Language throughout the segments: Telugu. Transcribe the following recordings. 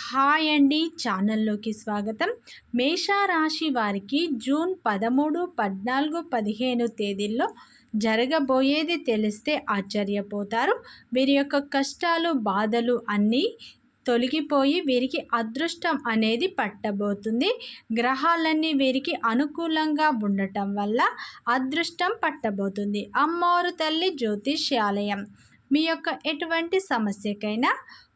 హాయ్ అండి ఛానల్లోకి స్వాగతం. మేషారాశి వారికి జూన్ పదమూడు పద్నాలుగు పదిహేను తేదీల్లో జరగబోయేది తెలిస్తే ఆశ్చర్యపోతారు. వీరి యొక్క కష్టాలు బాధలు అన్నీ తొలగిపోయి వీరికి అదృష్టం అనేది పట్టబోతుంది. గ్రహాలన్నీ వీరికి అనుకూలంగా ఉండటం వల్ల అదృష్టం పట్టబోతుంది. అమ్మవారు తల్లి జ్యోతిష్యాలయం. మీ యొక్క ఎటువంటి సమస్యకైనా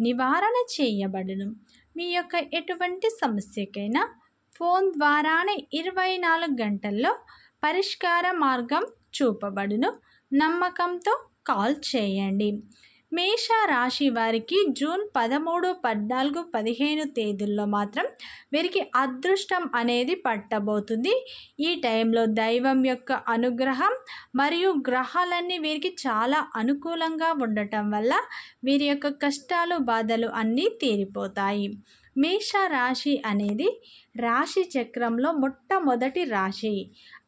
నివారణ చేయబడును. మీ యొక్క ఎటువంటి సమస్యకైనా ఫోన్ ద్వారానే ఇరవై నాలుగు గంటల్లో పరిష్కార మార్గం చూపబడును. నమ్మకంతో కాల్ చేయండి. మేష రాశి వారికి జూన్ పదమూడు పద్నాలుగు పదిహేను తేదీల్లో మాత్రం వీరికి అదృష్టం అనేది పట్టబోతుంది. ఈ టైంలో దైవం యొక్క అనుగ్రహం మరియు గ్రహాలన్నీ వీరికి చాలా అనుకూలంగా ఉండటం వల్ల వీరి యొక్క కష్టాలు బాధలు అన్నీ తీరిపోతాయి. మేష రాశి అనేది రాశి చక్రంలో మొట్టమొదటి రాశి.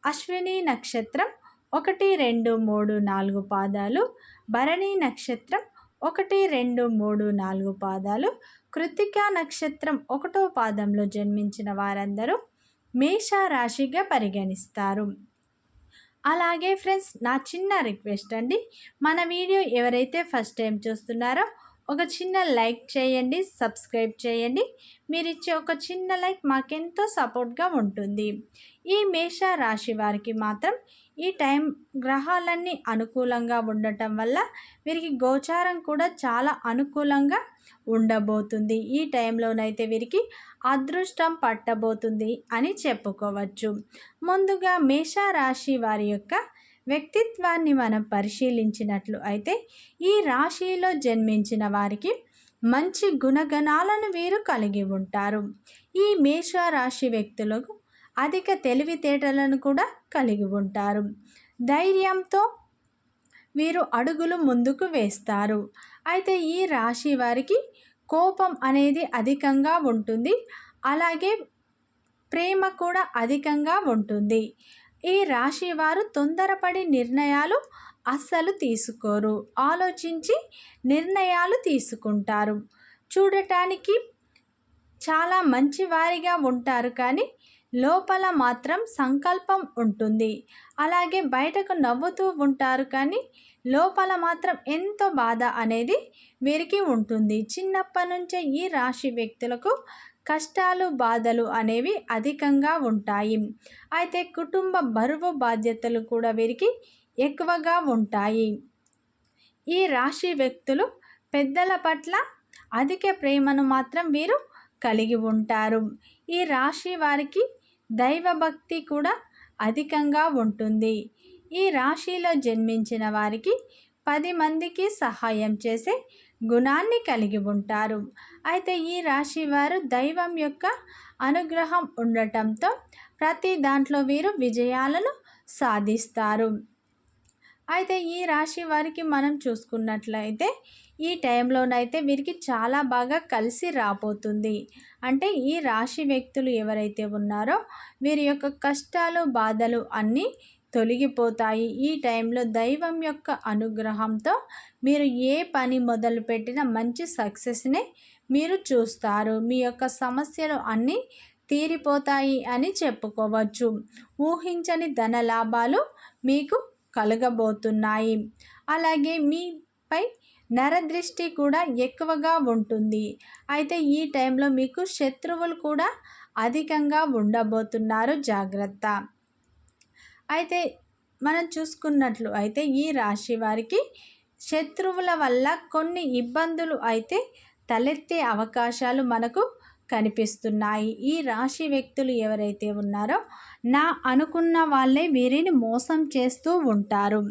అశ్విని నక్షత్రం ఒకటి రెండు మూడు నాలుగు పాదాలు. భరణి నక్షత్రం ఒకటి రెండు మూడు నాలుగు పాదాలు కృతికా నక్షత్రం ఒకటో పాదంలో జన్మించిన వారందరూ మేష రాశిగా పరిగణిస్తారు. అలాగే ఫ్రెండ్స్ నా చిన్న రిక్వెస్ట్ అండి. మన వీడియో ఎవరైతే ఫస్ట్ టైం చూస్తున్నారో ఒక చిన్న లైక్ చేయండి సబ్స్క్రైబ్ చేయండి. మీరు ఇచ్చే ఒక చిన్న లైక్ మాకెంతో సపోర్ట్గా ఉంటుంది. ఈ మేష రాశి వారికి మాత్రం ఈ టైం గ్రహాలన్నీ అనుకూలంగా ఉండటం వల్ల వీరికి గోచారం కూడా చాలా అనుకూలంగా ఉండబోతుంది. ఈ టైంలోనైతే వీరికి అదృష్టం పట్టబోతుంది అని చెప్పుకోవచ్చు. ముందుగా మేషారాశి వారి యొక్క వ్యక్తిత్వాన్ని మనం పరిశీలించినట్లు అయితే ఈ రాశిలో జన్మించిన వారికి మంచి గుణగణాలను వీరు కలిగి ఉంటారు. ఈ మేషరాశి వ్యక్తులకు అధిక తెలివితేటలను కూడా కలిగి ఉంటారు. ధైర్యంతో వీరు అడుగులు ముందుకు వేస్తారు. అయితే ఈ రాశి వారికి కోపం అనేది అధికంగా ఉంటుంది. అలాగే ప్రేమ కూడా అధికంగా ఉంటుంది. ఈ రాశి వారు తొందరపడి నిర్ణయాలు అస్సలు తీసుకోరు. ఆలోచించి నిర్ణయాలు తీసుకుంటారు. చూడటానికి చాలా మంచివారిగా ఉంటారు కానీ లోపల మాత్రం సంకల్పం ఉంటుంది. అలాగే బయటకు నవ్వుతూ ఉంటారు కానీ లోపల మాత్రం ఎంతో బాధ అనేది వీరికి ఉంటుంది. చిన్నప్పటి నుంచే ఈ రాశి వ్యక్తులకు కష్టాలు బాధలు అనేవి అధికంగా ఉంటాయి. అయితే కుటుంబ బరువు బాధ్యతలు కూడా వీరికి ఎక్కువగా ఉంటాయి. ఈ రాశి వ్యక్తులు పెద్దల పట్ల అధిక ప్రేమను మాత్రం వీరు కలిగి ఉంటారు. ఈ రాశి వారికి దైవభక్తి కూడా అధికంగా ఉంటుంది. ఈ రాశిలో జన్మించిన వారికి పది మందికి సహాయం చేసే గుణాన్ని కలిగి ఉంటారు. అయితే ఈ రాశి వారు దైవం యొక్క అనుగ్రహం ఉండటంతో ప్రతి దాంట్లో వీరు విజయాలను సాధిస్తారు. అయితే ఈ రాశి వారికి మనం చూసుకున్నట్లయితే ఈ టైంలోనైతే వీరికి చాలా బాగా కలిసి రాబోతుంది. అంటే ఈ రాశి వ్యక్తులు ఎవరైతే ఉన్నారో వీరి యొక్క కష్టాలు బాధలు అన్నీ తొలగిపోతాయి. ఈ టైంలో దైవం యొక్క అనుగ్రహంతో మీరు ఏ పని మొదలుపెట్టినా మంచి సక్సెస్ని మీరు చూస్తారు. మీ యొక్క సమస్యలు అన్నీ తీరిపోతాయి అని చెప్పుకోవచ్చు. ఊహించని ధన లాభాలు మీకు కలగబోతున్నాయి. అలాగే మీపై నరదృష్టి కూడా ఎక్కువగా ఉంటుంది. అయితే ఈ టైంలో మీకు శత్రువులు కూడా అధికంగా ఉండబోతున్నారు. జాగ్రత్త. అయితే మనం చూసుకున్నట్లు అయితే ఈ రాశి వారికి శత్రువుల వల్ల కొన్ని ఇబ్బందులు అయితే తలెత్తే అవకాశాలు మనకు కనిపిస్తున్నాయి. ఈ రాశి వ్యక్తులు ఎవరైతే ఉన్నారో నా అనుకున్న వాళ్ళే వీరిని మోసం చేస్తూ ఉంటారు.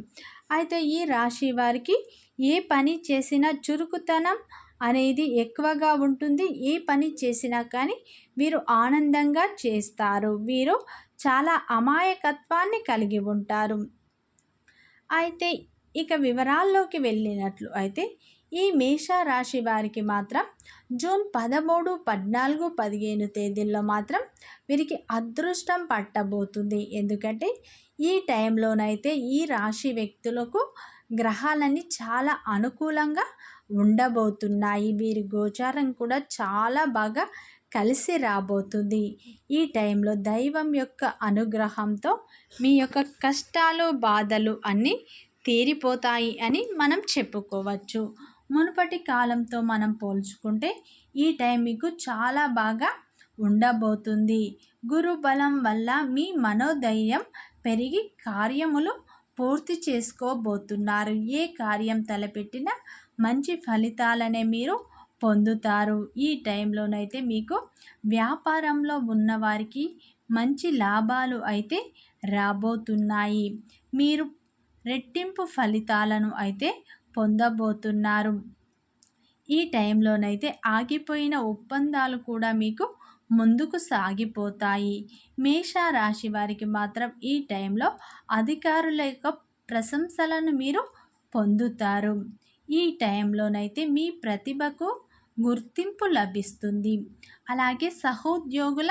అయితే ఈ రాశి వారికి ఏ పని చేసినా చురుకుతనం అనేది ఎక్కువగా ఉంటుంది. ఏ పని చేసినా కానీ వీరు ఆనందంగా చేస్తారు. వీరు చాలా అమాయకత్వాన్ని కలిగి ఉంటారు. అయితే ఇక వివరాల్లోకి వెళ్ళినట్లు అయితే ఈ మేషరాశి వారికి మాత్రం జూన్ పదమూడు పద్నాలుగు పదిహేను తేదీల్లో మాత్రం వీరికి అదృష్టం పట్టబోతుంది. ఎందుకంటే ఈ టైంలోనైతే ఈ రాశి వ్యక్తులకు గ్రహాలన్నీ చాలా అనుకూలంగా ఉండబోతున్నాయి. వీరి గోచారం కూడా చాలా బాగా కలిసి రాబోతుంది. ఈ టైంలో దైవం యొక్క అనుగ్రహంతో మీ యొక్క కష్టాలు బాధలు అన్నీ తీరిపోతాయి అని మనం చెప్పుకోవచ్చు. మునుపటి కాలంతో మనం పోల్చుకుంటే ఈ టైం మీకు చాలా బాగా ఉండబోతుంది. గురు బలం వల్ల మీ మనోధైర్యం పెరిగి కార్యములు పూర్తి చేసుకోబోతున్నారు. ఏ కార్యం తలపెట్టినా మంచి ఫలితాలనే మీరు పొందుతారు. ఈ టైంలోనైతే మీకు వ్యాపారంలో ఉన్నవారికి మంచి లాభాలు అయితే రాబోతున్నాయి. మీరు రెట్టింపు ఫలితాలను అయితే పొందబోతున్నారు. ఈ టైంలోనైతే ఆగిపోయిన ఒప్పందాలు కూడా మీకు ముందుకు సాగిపోతాయి. మేష రాశి వారికి మాత్రం ఈ టైంలో అధికారుల యొక్క ప్రశంసలను మీరు పొందుతారు. ఈ టైంలోనైతే మీ ప్రతిభకు గుర్తింపు లభిస్తుంది. అలాగే సహోద్యోగుల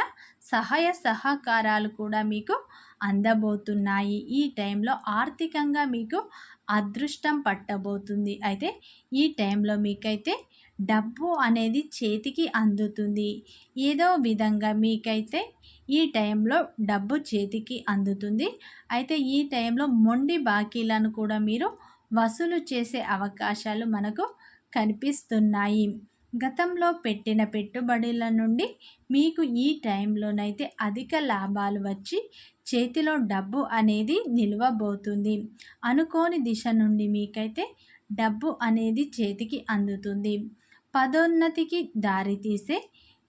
సహాయ సహకారాలు కూడా మీకు అందబోతున్నాయి. ఈ టైంలో ఆర్థికంగా మీకు అదృష్టం పట్టబోతుంది. అయితే ఈ టైంలో మీకైతే డబ్బు అనేది చేతికి అందుతుంది. ఏదో విధంగా మీకైతే ఈ టైంలో డబ్బు చేతికి అందుతుంది. అయితే ఈ టైంలో మొండి బాకీలను కూడా మీరు వసూలు చేసే అవకాశాలు మనకు కనిపిస్తున్నాయి. గతంలో పెట్టిన పెట్టుబడుల నుండి మీకు ఈ టైంలోనైతే అధిక లాభాలు వచ్చి చేతిలో డబ్బు అనేది నిల్వబోతుంది. అనుకోని దిశ నుండి మీకైతే డబ్బు అనేది చేతికి అందుతుంది. పదోన్నతికి దారితీసే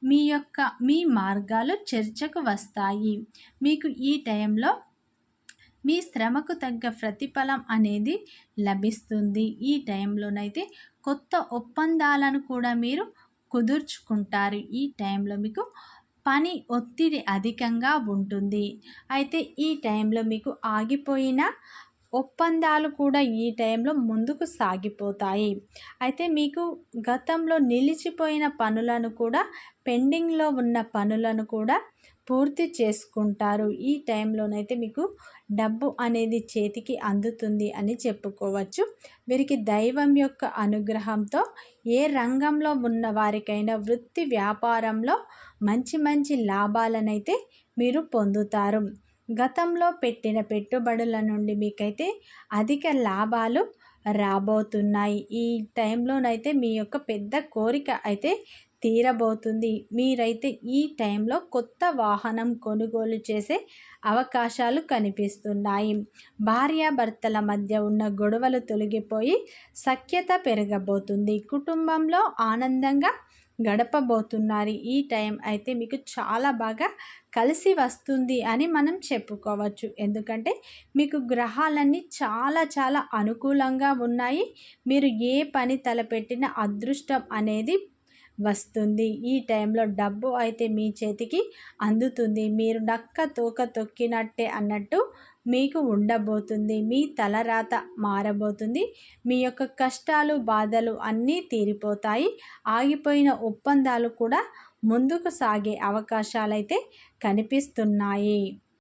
మీ యొక్క మీ మార్గాలు చర్చకు వస్తాయి. మీకు ఈ టైంలో మీ శ్రమకు తగ్గ ప్రతిఫలం అనేది లభిస్తుంది. ఈ టైంలోనైతే కొత్త ఒప్పందాలను కూడా మీరు కుదుర్చుకుంటారు. ఈ టైంలో మీకు పని ఒత్తిడి అధికంగా ఉంటుంది. అయితే ఈ టైంలో మీకు ఆగిపోయిన ఒప్పందాలు కూడా ఈ టైంలో ముందుకు సాగిపోతాయి. అయితే మీకు గతంలో నిలిచిపోయిన పనులను కూడా పెండింగ్లో ఉన్న పనులను కూడా పూర్తి చేసుకుంటారు. ఈ టైంలోనైతే మీకు డబ్బు అనేది చేతికి అందుతుంది అని చెప్పుకోవచ్చు. వీరికి దైవం యొక్క అనుగ్రహంతో ఏ రంగంలో ఉన్న వారికైనా వృత్తి వ్యాపారంలో మంచి మంచి లాభాలనైతే మీరు పొందుతారు. గతంలో పెట్టిన పెట్టుబడుల నుండి మీకైతే అధిక లాభాలు రాబోతున్నాయి. ఈ టైంలోనైతే మీ యొక్క పెద్ద కోరిక అయితే తీరబోతుంది. మీరైతే ఈ టైంలో కొత్త వాహనం కొనుగోలు చేసే అవకాశాలు కనిపిస్తున్నాయి. భార్యాభర్తల మధ్య ఉన్న గొడవలు తొలగిపోయి సఖ్యత పెరగబోతుంది. కుటుంబంలో ఆనందంగా గడపబోతున్నారు. ఈ టైం అయితే మీకు చాలా బాగా కలిసి వస్తుంది అని మనం చెప్పుకోవచ్చు. ఎందుకంటే మీకు గ్రహాలన్నీ చాలా చాలా అనుకూలంగా ఉన్నాయి. మీరు ఏ పని తలపెట్టిన అదృష్టం అనేది వస్తుంది. ఈ టైంలో డబ్బు అయితే మీ చేతికి అందుతుంది. మీరు నక్క తోక తొక్కినట్టే అన్నట్టు మీకు ఉండబోతుంది. మీ తలరాత మారబోతుంది. మీ యొక్క కష్టాలు బాధలు అన్నీ తీరిపోతాయి. ఆగిపోయిన ఒప్పందాలు కూడా ముందుకు సాగే అవకాశాలైతే కనిపిస్తున్నాయి.